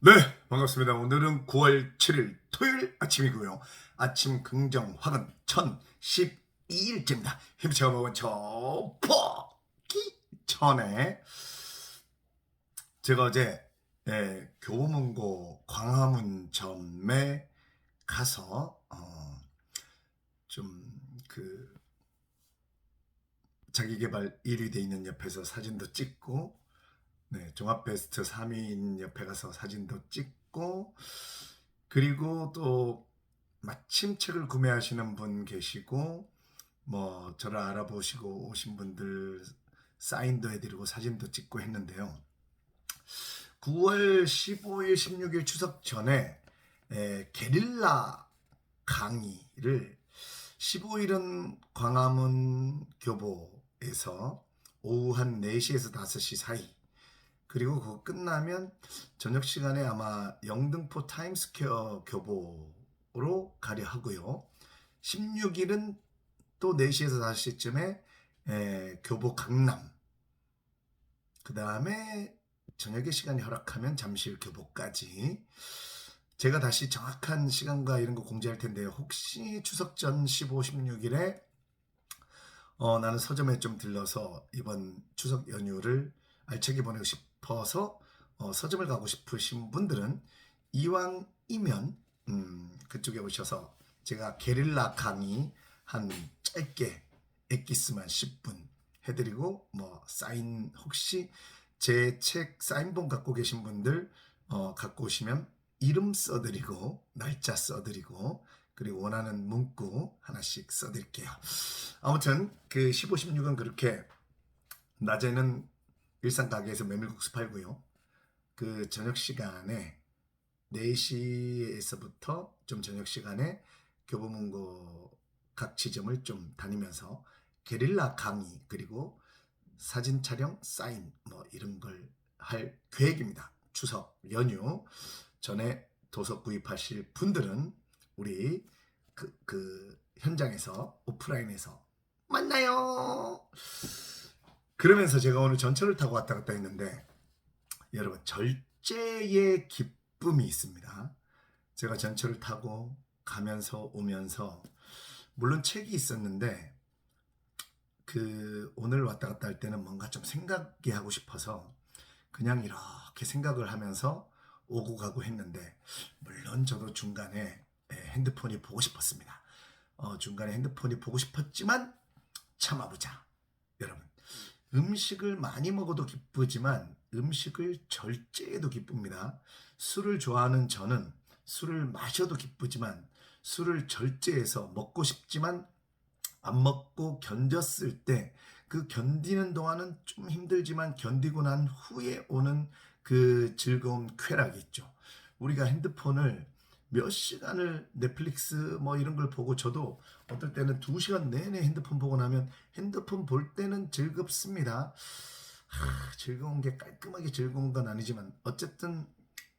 네, 반갑습니다. 오늘은 9월 7일 토요일 아침이고요. 아침 긍정 화근 1012일째입니다. 힘차가 먹은 저 포기 전에 제가 어제 예, 교보문고 광화문점에 가서 어, 좀그 자기개발 1위 돼 있는 옆에서 사진도 찍고 네, 종합 베스트 3위인 옆에 가서 사진도 찍고 그리고 또 마침 책을 구매하시는 분 계시고 뭐 저를 알아보시고 오신 분들 사인도 해드리고 사진도 찍고 했는데요. 9월 15일, 16일 추석 전에 에, 게릴라 강의를 15일은 광화문 교보에서 오후 한 4시에서 5시 사이 그리고 그거 끝나면 저녁 시간에 아마 영등포 타임스퀘어 교보로 가려 하고요. 16일은 또 4시에서 5시쯤에 에, 교보 강남 그 다음에 저녁에 시간이 허락하면 잠실 교보까지 제가 다시 정확한 시간과 이런 거 공지할 텐데요. 혹시 추석 전 15, 16일에 어, 나는 서점에 좀 들러서 이번 추석 연휴를 알차게 보내고 싶 어서 어, 서점을 가고 싶으신 분들은 이왕이면 음, 그쪽에 오셔서 제가 게릴라 강의 한 짧게 엑기스만 10분 해드리고 뭐 사인 혹시 제 책 사인본 갖고 계신 분들 어, 갖고 오시면 이름 써드리고 날짜 써드리고 그리고 원하는 문구 하나씩 써드릴게요. 아무튼 그 15, 16은 그렇게 낮에는 일산 가게에서 메밀국수 팔고요. 그 저녁 시간에 4시에서부터 좀 저녁 시간에 교보문고 각 지점을 좀 다니면서 게릴라 강의 그리고 사진 촬영 사인 뭐 이런 걸 할 계획입니다. 추석 연휴 전에 도서 구입하실 분들은 우리 그, 그 현장에서 오프라인에서 만나요. 그러면서 제가 오늘 전철을 타고 왔다 갔다 했는데 여러분 절제의 기쁨이 있습니다. 제가 전철을 타고 가면서 오면서 물론 책이 있었는데 그 오늘 왔다 갔다 할 때는 뭔가 좀 생각이 하고 싶어서 그냥 이렇게 생각을 하면서 오고 가고 했는데 물론 저도 중간에 예, 핸드폰이 보고 싶었습니다. 어, 중간에 핸드폰이 보고 싶었지만 참아보자. 여러분 음식을 많이 먹어도 기쁘지만 음식을 절제해도 기쁩니다. 술을 좋아하는 저는 술을 마셔도 기쁘지만 술을 절제해서 먹고 싶지만 안 먹고 견뎠을 때 그 견디는 동안은 좀 힘들지만 견디고 난 후에 오는 그 즐거운 쾌락이 있죠. 우리가 핸드폰을 몇 시간을 넷플릭스 뭐 이런 걸 보고 저도 어떨 때는 두 시간 내내 핸드폰 보고 나면 핸드폰 볼 때는 즐겁습니다. 하, 즐거운 게 깔끔하게 즐거운 건 아니지만 어쨌든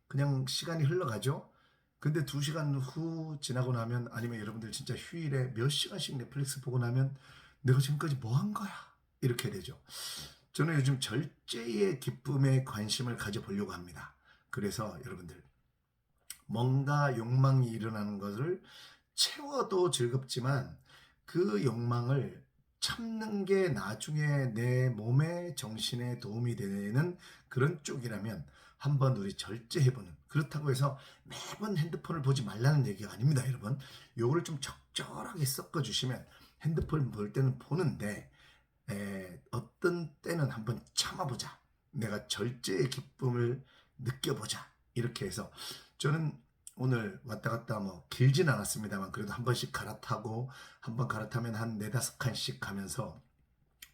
그냥 시간이 흘러가죠. 근데 두 시간 후 지나고 나면 아니면 여러분들 진짜 휴일에 몇 시간씩 넷플릭스 보고 나면 내가 지금까지 뭐 한 거야? 이렇게 되죠. 저는 요즘 절제의 기쁨에 관심을 가져보려고 합니다. 그래서 여러분들 뭔가 욕망이 일어나는 것을 채워도 즐겁지만 그 욕망을 참는 게 나중에 내 몸에 정신에 도움이 되는 그런 쪽이라면 한번 우리 절제해보는 그렇다고 해서 매번 핸드폰을 보지 말라는 얘기가 아닙니다 여러분. 요거를 좀 적절하게 섞어주시면 핸드폰 볼 때는 보는데 에, 어떤 때는 한번 참아보자. 내가 절제의 기쁨을 느껴보자. 이렇게 해서 저는 오늘 왔다 갔다 뭐 길진 않았습니다만 그래도 한 번씩 갈아타고 한 번 갈아타면 한 네다섯 칸씩 가면서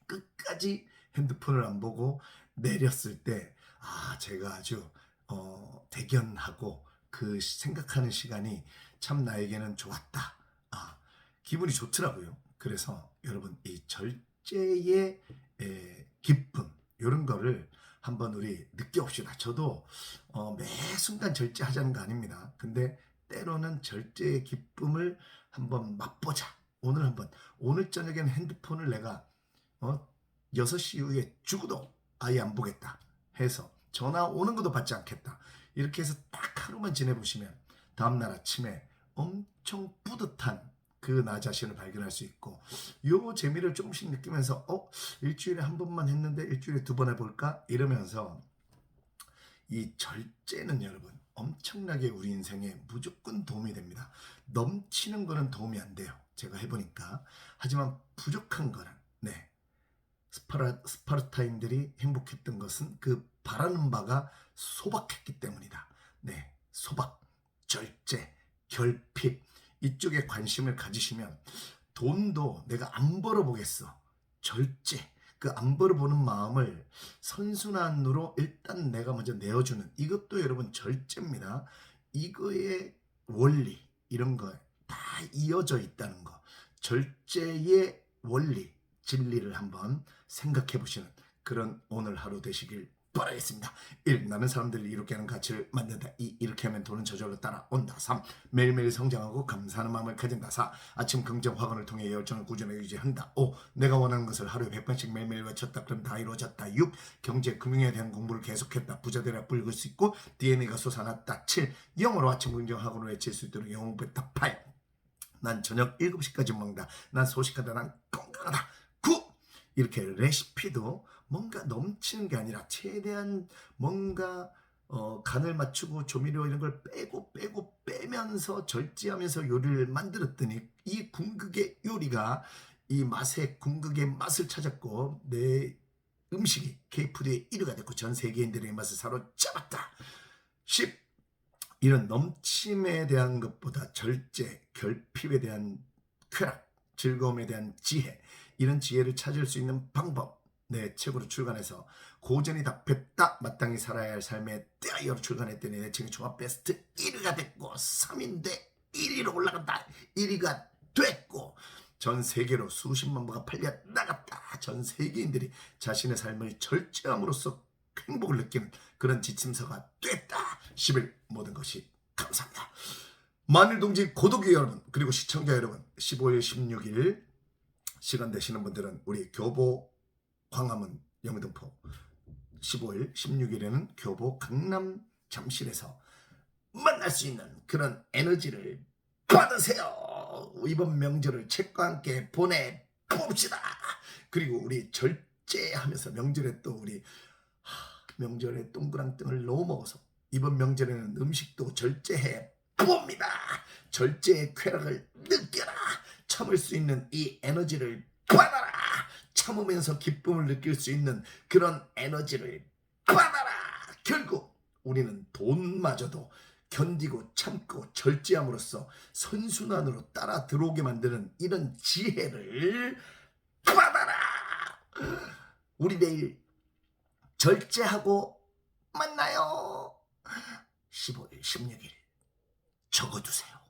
끝까지 핸드폰을 안 보고 내렸을 때 아 제가 아주 어, 대견하고 그 생각하는 시간이 참 나에게는 좋았다. 아 기분이 좋더라고요. 그래서 여러분 이 절제의 에, 기쁨 이런 거를 한번 우리 느껴봅시다. 저도 어, 매 순간 절제하자는 거 아닙니다. 근데 때로는 절제의 기쁨을 한번 맛보자. 오늘 한번 오늘 저녁에는 핸드폰을 내가 어, 6시 이후에 죽어도 아예 안 보겠다 해서 전화 오는 것도 받지 않겠다. 이렇게 해서 딱 하루만 지내보시면 다음날 아침에 엄청 뿌듯한 그 나 자신을 발견할 수 있고 요 재미를 조금씩 느끼면서 어 일주일에 한 번만 했는데 일주일에 두 번 해볼까 이러면서 이 절제는 여러분 엄청나게 우리 인생에 무조건 도움이 됩니다. 넘치는 거는 도움이 안 돼요. 제가 해보니까 하지만 부족한 거는 네 스파르, 스파르타인들이 행복했던 것은 그 바라는 바가 소박했기 때문이다. 네, 소박, 절제, 결핍 이쪽에 관심을 가지시면 돈도 내가 안 벌어보겠어. 절제, 그 안 벌어보는 마음을 선순환으로 일단 내가 먼저 내어주는 이것도 여러분 절제입니다. 이거의 원리 이런 거 다 이어져 있다는 거. 절제의 원리, 진리를 한번 생각해 보시는 그런 오늘 하루 되시길 바라겠습니다. 1. 나는 사람들이 이렇게 하는 가치를 만든다. 2. 이렇게 하면 돈은 저절로 따라온다. 3. 매일매일 성장하고 감사하는 마음을 가진다. 4. 아침 긍정 화관을 통해 열정을 꾸준히 유지한다. 5. 내가 원하는 것을 하루에 100번씩 매일매일 외쳤다. 그럼 다 이루어졌다. 6. 경제, 금융에 대한 공부를 계속했다. 부자 되라 불을 수 있고 DNA가 솟아났다. 7. 영어로 아침 긍정 화관을 외칠 수 있도록 영어 공부했다. 8. 난 저녁 7시까지 먹는다. 난 소식하다. 난 건강하다. 9. 이렇게 레시피도 뭔가 넘치는 게 아니라 최대한 뭔가 어, 간을 맞추고 조미료 이런 걸 빼고 빼고 빼면서 절제하면서 요리를 만들었더니 이 궁극의 요리가 이 맛의 궁극의 맛을 찾았고 내 음식이 K푸드의 1위가 됐고 전 세계인들의 맛을 사로잡았다. 10. 이런 넘침에 대한 것보다 절제, 결핍에 대한 쾌락, 즐거움에 대한 지혜, 이런 지혜를 찾을 수 있는 방법, 내 책으로 출간해서 고전이 답했다 마땅히 살아야 할 삶에 대하여 출간했더니 내 책이 종합 베스트 1위가 됐고 3인데 1위로 올라간다. 1위가 됐고 전 세계로 수십만 부가 팔려 나갔다. 전 세계인들이 자신의 삶을 절제함으로써 행복을 느끼는 그런 지침서가 됐다. 10일 모든 것이 감사합니다. 만일동지 고독이 여러분 그리고 시청자 여러분 15일 16일 시간 되시는 분들은 우리 교보 광화문 영등포 15일 16일에는 교보 강남 잠실에서 만날 수 있는 그런 에너지를 받으세요. 이번 명절을 책과 함께 보내 봅시다. 그리고 우리 절제하면서 명절에 또 우리 하, 명절에 동그란 등을 너무 먹어서 이번 명절에는 음식도 절제해 봅니다. 절제의 쾌락을 느껴라 참을 수 있는 이 에너지를 받아라! 참으면서 기쁨을 느낄 수 있는 그런 에너지를 받아라! 결국 우리는 돈마저도 견디고 참고 절제함으로써 선순환으로 따라 들어오게 만드는 이런 지혜를 받아라! 우리 내일 절제하고 만나요! 15일 16일 적어두세요